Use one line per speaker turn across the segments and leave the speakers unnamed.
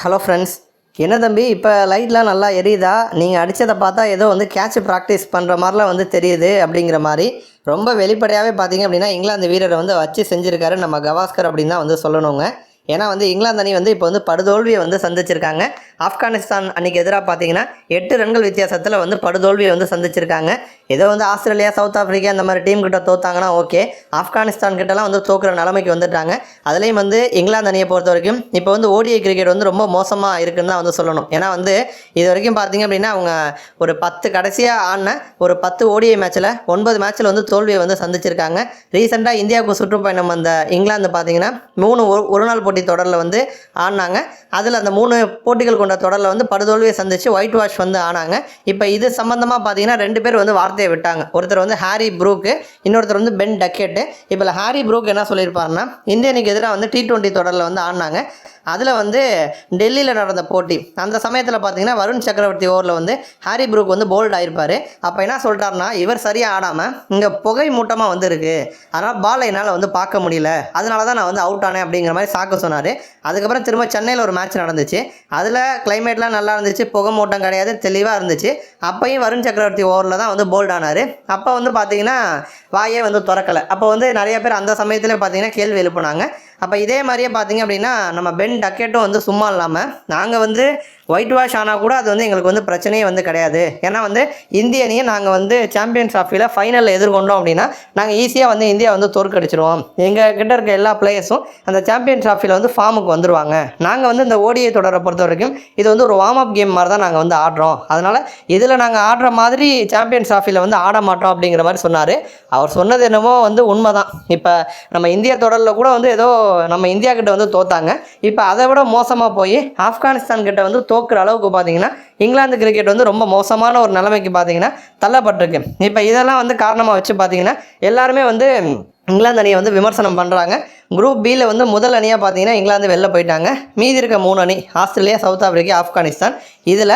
Hello friends என்ன தம்பி இப்போ லைட்லாம் நல்லா எரியுதா? நீங்கள் அடித்ததை பார்த்தா ஏதோ வந்து கேட்ச் ப்ராக்டிஸ் பண்ணுற மாதிரிலாம் வந்து தெரியுது அப்படிங்கிற மாதிரி. ரொம்ப வெளிப்படையாகவே பார்த்தீங்க அப்படின்னா இங்கிலாந்து வீரரை வந்து வச்சு செஞ்சுருக்காரு நம்ம கவாஸ்கர் அப்படின்னு தான் வந்து சொல்லணுங்க. ஏன்னா வந்து இங்கிலாந்து அணி வந்து இப்போ வந்து படுதோல்வியை வந்து சந்திச்சிருக்காங்க. ஆப்கானிஸ்தான் அன்னைக்கு எதிராக பார்த்தீங்கன்னா எட்டு ரன்கள் வித்தியாசத்தில் வந்து படுதோல்வியை வந்து சந்திச்சிருக்காங்க. ஏதோ வந்து ஆஸ்திரேலியா சவுத் ஆஃப்ரிக்கா இந்த மாதிரி டீம் கிட்ட தோத்தாங்கன்னா ஓகே ஆப்கானிஸ்தான் கிட்டலாம் வந்து தோக்குற நிலைமைக்கு வந்துட்டாங்க. அதுலேயும் வந்து இங்கிலாந்து அணியை பொறுத்த வரைக்கும் இப்போ வந்து ஓடிஐ கிரிக்கெட் வந்து ரொம்ப மோசமாக இருக்குன்னு தான் வந்து சொல்லணும். ஏன்னா வந்து இது வரைக்கும் பார்த்தீங்க அப்படின்னா அவங்க ஒரு பத்து கடைசியாக ஆடின ஒரு பத்து ஓடிஐ மேட்ச்சில் ஒன்பது மேட்ச்சில் வந்து தோல்வியை வந்து சந்திச்சிருக்காங்க. ரீசெண்டாக இந்தியாவுக்கு சுற்றுப்பயணம் வந்த இங்கிலாந்து பார்த்தீங்கன்னா மூணு ஒரு ஒரு நாள் போட்டி தொடரில் வந்து ஆடினாங்க. அதில் அந்த மூணு போட்டிகள் கொண்ட தொடரில் வந்து படுதோல்வியை சந்திச்சு ஒயிட் வாஷ் வந்து ஆனாங்க. இப்போ இது சம்மந்தமாக பார்த்தீங்கன்னா ரெண்டு பேர் வந்து வார்த்தை வார்த்தையை விட்டாங்க. ஒருத்தர் வந்து ஹாரி ப்ரூக்கு இன்னொருத்தர் வந்து பென் டக்கெட்டு. இப்போ ஹாரி ப்ரூக் என்ன சொல்லியிருப்பாருன்னா இந்திய எதிராக வந்து டி டுவெண்ட்டி தொடரில் வந்து ஆடினாங்க. அதில் வந்து டெல்லியில் நடந்த போட்டி. அந்த சமயத்தில் பார்த்தீங்கன்னா வருண் சக்கரவர்த்தி ஓவரில் வந்து ஹாரி ப்ரூக் வந்து போல்ட் ஆகிருப்பார் அப்போ என்ன சொல்லிட்டாருன்னா இவர் சரியாக ஆடாமல் இங்கே புகை மூட்டமாக வந்து இருக்குது அதனால் பாலை என்னால் வந்து பார்க்க முடியல. அதனால தான் நான் வந்து அவுட் ஆனேன் அப்படிங்கிற மாதிரி சாக்க சொன்னார். அதுக்கப்புறம் திரும்ப சென்னையில் ஒரு மேட்ச் நடந்துச்சு. அதில் கிளைமேட்லாம் நல்லா இருந்துச்சு. புகை மூட்டம் கிடையாது தெளிவாக இருந்துச்சு. அப்பையும் வருண் சக்கரவர்த்தி ஓவரில் தான் வந்து போல்ட் ஆனார். அப்போ வந்து பார்த்தீங்கன்னா வாயே வந்து திறக்கலை. அப்போ வந்து நிறைய பேர் அந்த சமயத்தில் பார்த்தீங்கன்னா கேள்வி எழுப்புனாங்க. அப்போ இதே மாதிரியே பார்த்தீங்க அப்படின்னா நம்ம பென் டக்கெட்டும் வந்து சும்மா இல்லாமல் நாங்கள் வந்து ஒயிட் வாஷ் ஆனால் கூட அது வந்து எங்களுக்கு வந்து பிரச்சனையே வந்து கிடையாது. ஏன்னா வந்து இந்திய அணியை நாங்கள் வந்து சாம்பியன்ஸ் ட்ராஃபியில் ஃபைனலில் எதிர்கொண்டோம் அப்படின்னா நாங்கள் ஈஸியாக வந்து இந்தியா வந்து தோற்கடிச்சிருவோம். எங்கள் கிட்ட இருக்க எல்லா பிளேயர்ஸும் அந்த சாம்பியன் ட்ராஃபியில் வந்து ஃபார்முக்கு வந்துருவாங்க. நாங்கள் வந்து இந்த ஓடிஐ தொடரை பொறுத்த வரைக்கும் இது வந்து ஒரு வார்ம் அப் கேம் மாதிரி தான் நாங்கள் வந்து ஆடுறோம். அதனால் இதில் நாங்கள் ஆடுற மாதிரி சாம்பியன் ட்ராஃபியில் வந்து ஆட மாட்டோம் அப்படிங்கிற மாதிரி சொன்னார். அவர் சொன்னது என்னமோ வந்து உண்மை தான் இப்போ நம்ம இந்திய தொடரில் கூட வந்து ஏதோ நம்ம இந்தியா கிட்ட வந்து தோத்தாங்க. இப்போ அதை விட மோசமாக போய் ஆப்கானிஸ்தான் கிட்ட வந்து தோக்குற அளவுக்கு பார்த்தீங்கன்னா இங்கிலாந்து கிரிக்கெட் வந்து ரொம்ப மோசமான ஒரு நிலைமைக்கு பார்த்தீங்கன்னா தள்ளப்பட்டிருக்கு. இப்போ இதெல்லாம் வந்து காரணமாக வச்சு பார்த்தீங்கன்னா எல்லாருமே வந்து இங்கிலாந்து அணியை வந்து விமர்சனம் பண்ணுறாங்க குரூப் பியில் வந்து முதல் அணியாக பார்த்தீங்கன்னா இங்கிலாந்து வெளில போயிட்டாங்க. மீதி இருக்க மூணு அணி ஆஸ்திரேலியா சவுத் ஆப்பிரிக்கா ஆப்கானிஸ்தான். இதில்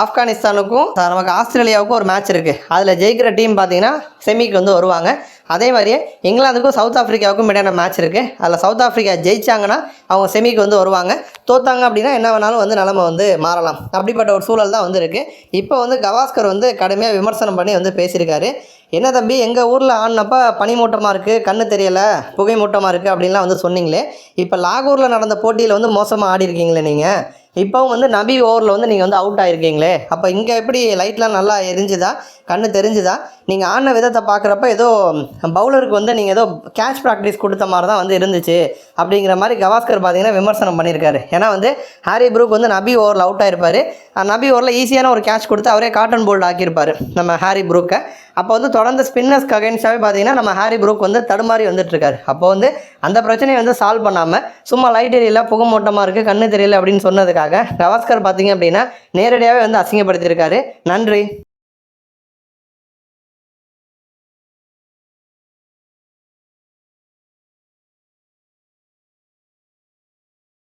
ஆப்கானிஸ்தானுக்கும் நமக்கு ஆஸ்திரேலியாவுக்கும் ஒரு மேட்ச் இருக்குது அதில் ஜெயிக்கிற டீம் பார்த்தீங்கன்னா செமிக்கு வந்து வருவாங்க. அதே மாதிரியே இங்கிலாந்துக்கும் சவுத் ஆஃப்ரிக்காவுக்கும் இடையான மேட்ச் இருக்குது அதில் சவுத் ஆஃப்ரிக்கா ஜெயிச்சாங்கன்னா அவங்க செமிக்கு வந்து வருவாங்க. தோத்தாங்க அப்படின்னா என்ன வேணாலும் வந்து நிலமை வந்து மாறலாம். அப்படிப்பட்ட ஒரு சூழல் தான் வந்து இருக்குது இப்போ வந்து கவாஸ்கர் வந்து கடுமையாக விமர்சனம் பண்ணி வந்து பேசியிருக்காரு. என்ன தம்பி எங்கள் ஊரில் ஆடினப்ப பனிமூட்டமாக இருக்குது கண்ணு தெரியலை புகை மூட்டமாக இருக்குது அப்படின்லாம் வந்து சொன்னீங்களே. இப்போ லாகூரில் நடந்த போட்டியில் வந்து மோசமாக ஆடி இருக்கீங்களே நீங்கள் இப்போவும் வந்து நபி ஓவரில் வந்து நீங்கள் வந்து அவுட் ஆகிருக்கீங்களே அப்போ இங்கே எப்படி லைட்லாம் நல்லா எரிஞ்சுதா? கண்ணு தெரிஞ்சுதா? நீங்கள் ஆடின விதத்தை பார்க்குறப்ப ஏதோ பவுலருக்கு வந்து நீங்கள் ஏதோ கேட்ச் ப்ராக்டிஸ் கொடுத்த மாதிரி தான் வந்து இருந்துச்சு. அப்படிங்கிற மாதிரி கவாஸ்கர் பார்த்தீங்கன்னா விமர்சனம் பண்ணியிருக்காரு. ஏன்னா வந்து ஹாரி ப்ரூக் வந்து நபி ஓவரில் அவுட் ஆயிருப்பார். நபி ஓவரில் ஈஸியான ஒரு கேட்ச் கொடுத்து அவரே காட்டன் போல்டு ஆக்கியிருப்பார். நம்ம ஹாரி ப்ரூக்கை. அப்போ வந்து தொடர்ந்து ஸ்பின்னர்ஸ்க்கு அகேன்ஸ்டாகவே பார்த்தீங்கன்னா நம்ம ஹாரி ப்ரூக் வந்து தடுமாறி வந்துட்டுருக்காரு. அப்போ வந்து அந்த பிரச்சனையை வந்து சால்வ் பண்ணாமல் சும்மா லைட் எரியல புகமூட்டமாக இருக்குது கண்ணு தெரியல அப்படின்னு சொன்னதுக்காக கவாஸ்கர் பார்த்தீங்க அப்படின்னா நேரடியாகவே வந்து அசிங்கப்படுத்தியிருக்காரு. நன்றி.